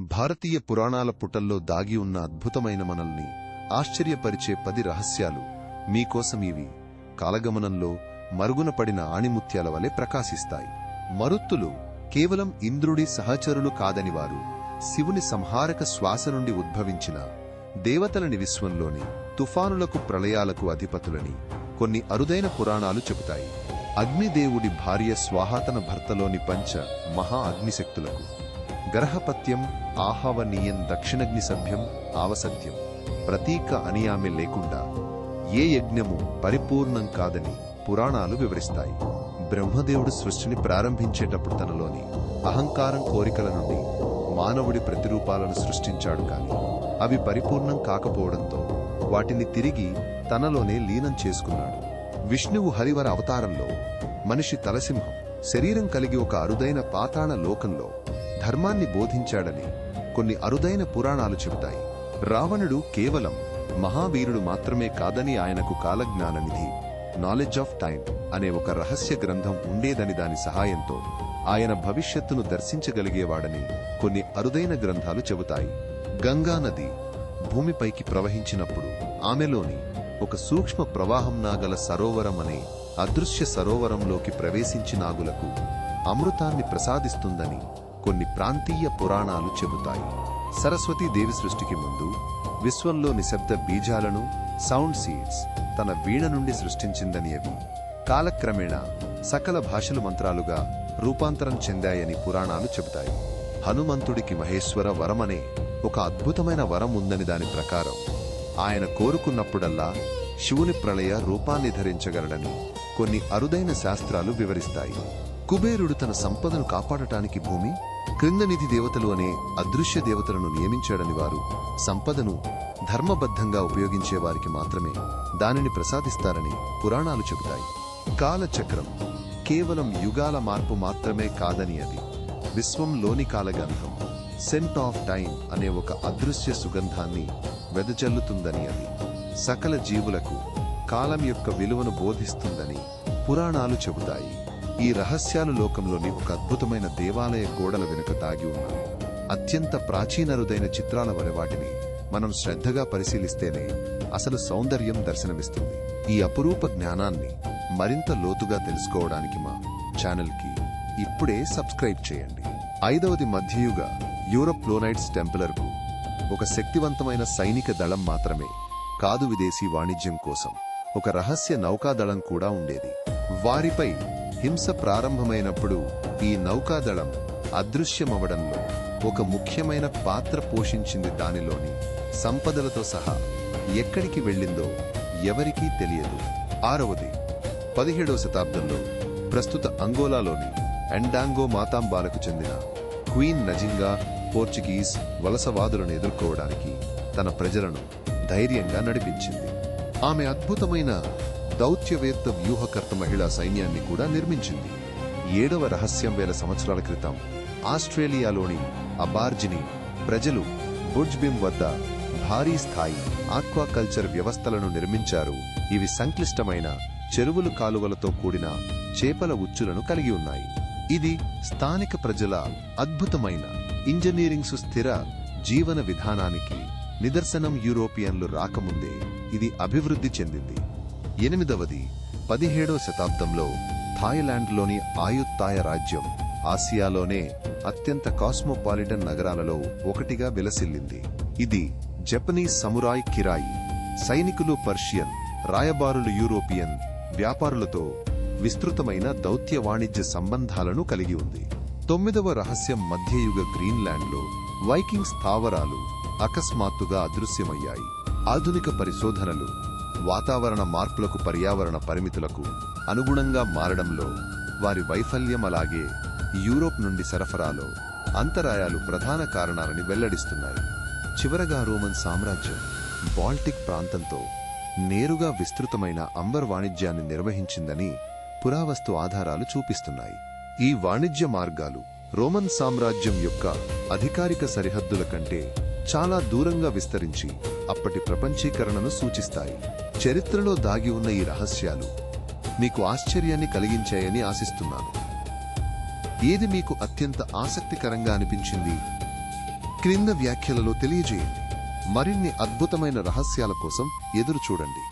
భారతీయ పురాణాల పుటల్లో దాగి ఉన్న అద్భుతమైన మనల్ని ఆశ్చర్యపరిచే పది రహస్యాలు మీకోసం ఇవి. కాలగమనంలో మరుగున పడిన ఆణిముత్యాల వలె ప్రకాశిస్తాయి. మరుత్తులు కేవలం ఇంద్రుడి సహచరులు కాదని వారు శివుని సంహారక శ్వాస నుండి ఉద్భవించిన దేవతలని విశ్వంలోని తుఫానులకు ప్రళయాలకు అధిపతులని కొన్ని అరుదైన పురాణాలు చెబుతాయి. అగ్నిదేవుడి భార్య స్వాహాతన భర్తలోని పంచ మహా అగ్నిశక్తులకు. గర్హపత్యం ఆహవనీయం దక్షిణగ్ని సభ్యం ఆవసత్యం. ప్రతీక అని ఆమె లేకుండా ఏ యజ్ఞము పరిపూర్ణం కాదని పురాణాలు వివరిస్తాయి. బ్రహ్మదేవుడు సృష్టిని ప్రారంభించేటప్పుడు తనలోని అహంకారం కోరికల నుండి మానవుడి ప్రతిరూపాలను సృష్టించాడు కాని అవి పరిపూర్ణం కాకపోవడంతో వాటిని తిరిగి తనలోనే లీనం చేసుకున్నాడు. విష్ణువు హరివర అవతారంలో మనిషి తలసింహం శరీరం కలిగి ఒక అరుదైన పాతాళ లోకంలో ధర్మాన్ని బోధించాడని కొన్ని అరుదైన పురాణాలు చెబుతాయి. రావణుడు కేవలం మహావీరుడు మాత్రమే కాదని ఆయనకు కాలజ్ఞాననిధి నాలెడ్జ్ ఆఫ్ టైం అనే ఒక రహస్య గ్రంథం ఉండేదని దాని సహాయంతో ఆయన భవిష్యత్తును దర్శించగలిగేవాడని కొన్ని అరుదైన గ్రంథాలు చెబుతాయి. గంగా నది భూమిపైకి ప్రవహించినప్పుడు ఆమెలోని ఒక సూక్ష్మ ప్రవాహం నాగల సరోవరం అనే అదృశ్య సరోవరంలోకి ప్రవేశించి నాగులకు అమృతాన్ని ప్రసాదిస్తుందని కొన్ని ప్రాంతీయ పురాణాలు చెబుతాయి. సరస్వతీ దేవి సృష్టికి ముందు విశ్వంలో నిశ్శబ్ద బీజాలను సౌండ్ సీడ్స్ తన వీణ నుండి సృష్టించిందని అవి. కాలక్రమేణా సకల భాషలు మంత్రాలుగా రూపాంతరం చెందాయని పురాణాలు చెబుతాయి. హనుమంతుడికి మహేశ్వర వరమనే ఒక అద్భుతమైన వరం ఉందని దాని ప్రకారం ఆయన కోరుకున్నప్పుడల్లా శివుని ప్రళయ రూపాన్ని ధరించగలడని కొన్ని అరుదైన శాస్త్రాలు వివరిస్తాయి. కుబేరుడు తన సంపదను కాపాడటానికి భూమి క్రింద నిధి దేవతలు అనే అదృశ్య దేవతలను నియమించాడని వారు సంపదను ధర్మబద్ధంగా ఉపయోగించే వారికి మాత్రమే దానిని ప్రసాదిస్తారని పురాణాలు చెబుతాయి. కాలచక్రం కేవలం యుగాల మార్పు మాత్రమే కాదని అది. విశ్వంలోని కాలగంధం సెంట్ ఆఫ్ టైం అనే ఒక అదృశ్య సుగంధాన్ని వెదజల్లుతుందని అది. సకల జీవులకు కాలం యొక్క విలువను బోధిస్తుందని పురాణాలు చెబుతాయి. ఈ రహస్యాలు లోకంలోని ఒక అద్భుతమైన దేవాలయ గోడల వెనుక దాగి ఉన్నాయి. అత్యంత ప్రాచీనరుదైన చిత్రాల వలె వాటిని మనం శ్రద్ధగా పరిశీలిస్తేనే అసలు సౌందర్యం దర్శనమిస్తుంది. ఈ అపురూప జ్ఞానాన్ని మరింత లోతుగా తెలుసుకోవడానికి మా ఛానల్కి ఇప్పుడే సబ్స్క్రైబ్ చేయండి. ఐదవది మధ్యయుగ యూరప్ లోనైట్స్ టెంపులర్కు ఒక శక్తివంతమైన సైనిక దళం మాత్రమే కాదు విదేశీ వాణిజ్యం కోసం. ఒక రహస్య నౌకాదళం కూడా ఉండేది. వారిపై హింస ప్రారంభమైనప్పుడు ఈ నౌకాదళం అదృశ్యమవడంలో ఒక ముఖ్యమైన పాత్ర పోషించింది దానిలోని సంపదలతో సహా ఎక్కడికి వెళ్ళిందో ఎవరికీ తెలియదు. ఆరవది పదిహేడవ శతాబ్దంలో ప్రస్తుత అంగోలాలోని ఎండాంగో మాతాంబాలకు చెందిన క్వీన్ నజింగా పోర్చుగీస్ వలసవాదులను ఎదుర్కోవడానికి తన ప్రజలను ధైర్యంగా నడిపించింది. ఆమె అద్భుతమైన దౌత్యవేత్త వ్యూహకర్త మహిళా సైన్యాన్ని కూడా నిర్మించింది. ఏడవ రహస్యం వేల సంవత్సరాల క్రితం ఆస్ట్రేలియాలోని అబార్జిని ప్రజలు బుడ్జ్బిమ్ వద్ద భారీ స్థాయి ఆక్వాకల్చర్ వ్యవస్థలను నిర్మించారు. ఇవి సంక్లిష్టమైన చెరువులు కాలువలతో కూడిన చేపల ఉచ్చులను కలిగి ఉన్నాయి. ఇది స్థానిక ప్రజల అద్భుతమైన ఇంజనీరింగ్ సుస్థిర జీవన విధానానికి నిదర్శనం యూరోపియన్లు రాకముందే ఇది అభివృద్ధి చెందింది. ఎనిమిదవది పదిహేడవ శతాబ్దంలో థాయిలాండ్లోని ఆయుత్తాయ రాజ్యం ఆసియాలోనే అత్యంత కాస్మోపాలిటన్ నగరాలలో ఒకటిగా విలసిల్లింది. ఇది జపనీస్ సమురాయ్ కిరాయి సైనికులు పర్షియన్ రాయబారులు యూరోపియన్ వ్యాపారులతో విస్తృతమైన దౌత్య వాణిజ్య సంబంధాలను కలిగి ఉంది. తొమ్మిదవ రహస్యం మధ్యయుగ గ్రీన్లాండ్లో వైకింగ్ స్థావరాలు అకస్మాత్తుగా అదృశ్యమయ్యాయి. ఆధునిక పరిశోధనలు వాతావరణ మార్పులకు పర్యావరణ పరిమితులకు అనుగుణంగా మారడంలో వారి వైఫల్యం అలాగే యూరోప్ నుండి సరఫరాలో అంతరాయాలు ప్రధాన కారణాలని వెల్లడిస్తున్నాయి. చివరగా రోమన్ సామ్రాజ్యం బాల్టిక్ ప్రాంతంతో నేరుగా విస్తృతమైన అంబర్ వాణిజ్యాన్ని నిర్వహించిందని పురావస్తు ఆధారాలు చూపిస్తున్నాయి. ఈ వాణిజ్య మార్గాలు రోమన్ సామ్రాజ్యం యొక్క అధికారిక సరిహద్దుల కంటే చాలా దూరంగా విస్తరించి అప్పటి ప్రపంచీకరణను సూచిస్తాయి. చరిత్రలో దాగి ఉన్న ఈ రహస్యాలు మీకు ఆశ్చర్యాన్ని కలిగించాయని ఆశిస్తున్నాను. ఏది మీకు అత్యంత ఆసక్తికరంగా అనిపించింది? క్రింద వ్యాఖ్యలలో తెలియజేయండి. మరిన్ని అద్భుతమైన రహస్యాల కోసం ఎదురు చూడండి